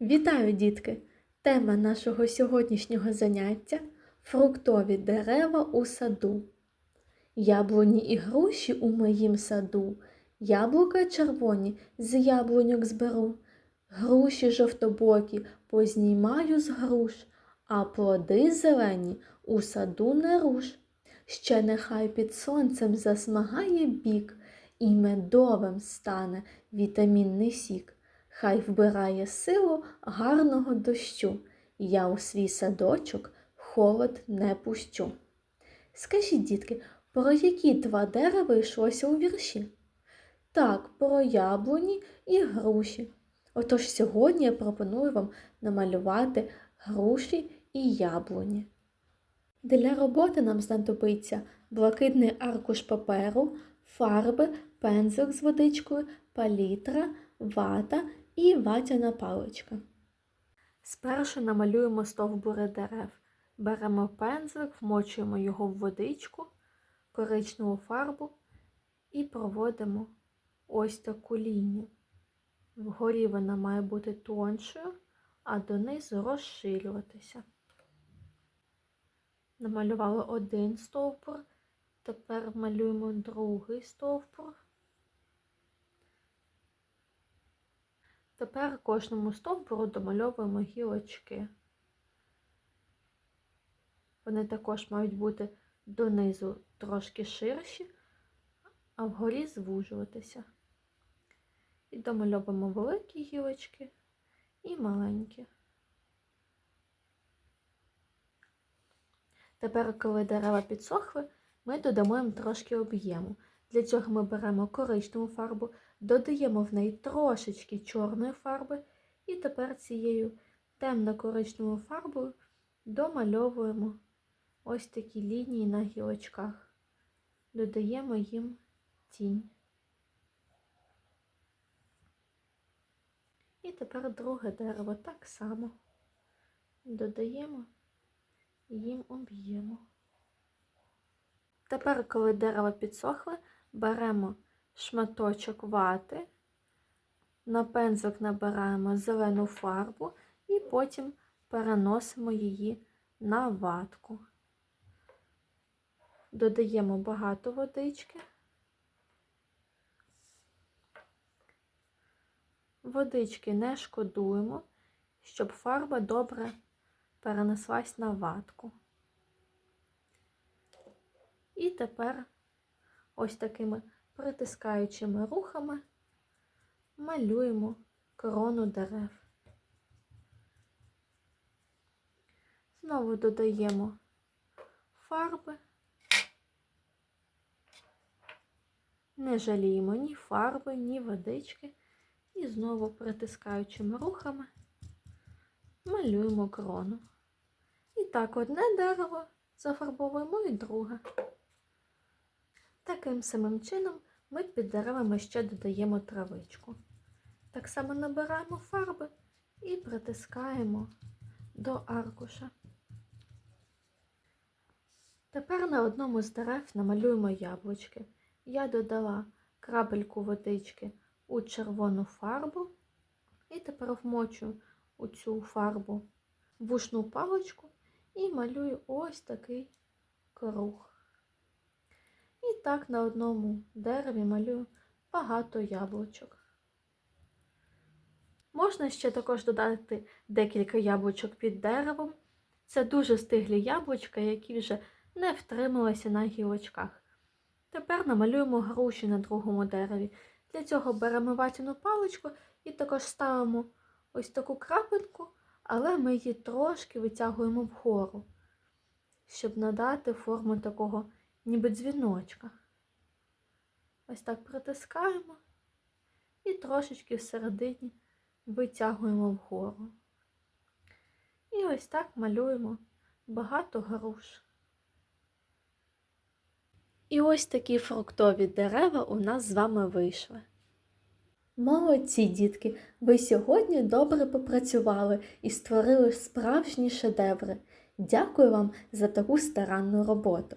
Вітаю, дітки! Тема нашого сьогоднішнього заняття фруктові дерева у саду. Яблуні і груші у моїм саду, яблука червоні з яблуньок зберу, груші жовтобокі познімаю з груш, а плоди зелені у саду не руш. Ще нехай під сонцем засмагає бік, і медовим стане вітамінний сік. Хай вбирає силу гарного дощу, я у свій садочок холод не пущу. Скажіть, дітки, про які два дерева йшлося у вірші? Так, про яблуні і груші. Отож сьогодні я пропоную вам намалювати груші і яблуні. Для роботи нам знадобиться блакитний аркуш паперу, фарби, пензик з водичкою, палітра, вата і ватяна паличка. Спершу намалюємо стовбури дерев. Беремо пензлик, вмочуємо його в водичку, коричневу фарбу і проводимо ось таку лінію. Вгорі вона має бути тоншою, а донизу розширюватися. Намалювали один стовбур, тепер малюємо другий стовбур. Тепер кожному стовбуру домальовуємо гілочки. Вони також мають бути донизу трошки ширші, а вгорі звужуватися. І домальовуємо великі гілочки і маленькі. Тепер, коли дерева підсохли, ми додамо їм трошки об'єму. Для цього ми беремо коричневу фарбу, додаємо в неї трошечки чорної фарби, і тепер цією темно-коричневою фарбою домальовуємо ось такі лінії на гілочках, додаємо їм тінь. І тепер друге дерево так само додаємо і їм об'єму. Тепер, коли дерево підсохле, беремо шматочок вати, на пензик набираємо зелену фарбу і потім переносимо її на ватку. Додаємо багато водички. Водички не шкодуємо, щоб фарба добре перенеслась на ватку. І тепер ось такими притискаючими рухами малюємо корону дерев. Знову додаємо фарби, не жаліємо ні фарби, ні водички, і знову притискаючими рухами малюємо крону. І так одне дерево зафарбовуємо і друге. Таким самим чином ми під деревами ще додаємо травичку. Так само набираємо фарби і притискаємо до аркуша. Тепер на одному з дерев намалюємо яблучки. Я додала крапельку водички у червону фарбу і тепер вмочу у цю фарбу вушну паличку і малюю ось такий круг. Так на одному дереві малюю багато яблучок. Можна ще також додати декілька яблучок під деревом. Це дуже стиглі яблучка, які вже не втрималися на гілочках. Тепер намалюємо груші на другому дереві. Для цього беремо ватяну паличку і також ставимо ось таку крапинку, але ми її трошки витягуємо вгору, щоб надати форму такого ніби дзвіночка. Ось так притискаємо і трошечки всередині витягуємо вгору. І ось так малюємо багато груш. І ось такі фруктові дерева у нас з вами вийшли. Молодці, дітки! Ви сьогодні добре попрацювали і створили справжні шедеври. Дякую вам за таку старанну роботу.